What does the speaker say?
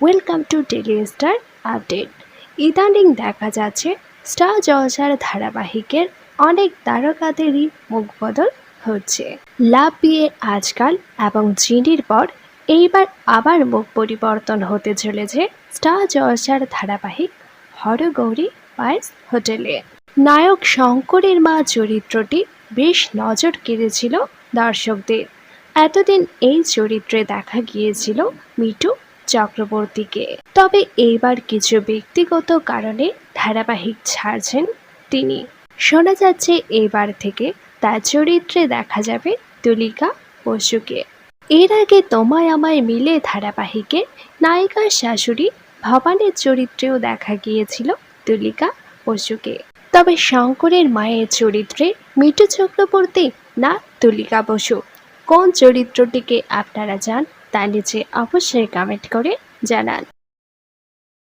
Welcome to Daily Star update ইদানিং দেখা যাচ্ছে স্টার জলসার ধারাবাহিকের অনেক তারকাদেরই মুখ বদল হচ্ছে। লাভ বিয়ে আজকাল এবং জিনির পর এইবার আবার মুখ পরিবর্তন হতে চলেছে স্টার জলসার ধারাবাহিক হরগৌরী পায়েস হোটেলে। নায়ক শঙ্করের মা চরিত্রটি বেশ নজর কেড়েছিল দর্শকদের। এতদিন এই চরিত্রে দেখা গিয়েছিল মিটু চক্রবর্তীকে। তবে এইবার কিছু ব্যক্তিগত কারণে ধারাবাহিক ছাড়ছেন তিনি। শোনা যাচ্ছে এবার থেকে তার চরিত্রে দেখা যাবে তুলিকা বসুকে। এর আগে তোমায় আমায় মিলে ধারাবাহিকে নায়িকার শাশুড়ি ভবানের চরিত্রেও দেখা গিয়েছিল তুলিকা বসুকে। তবে শঙ্করের মায়ের চরিত্রে মিটু চক্রবর্তী না তুলিকা বসু? কোন চরিত্রটিকে আপনারা চান তা নিচে অবশ্যই কমেন্ট করে জানান।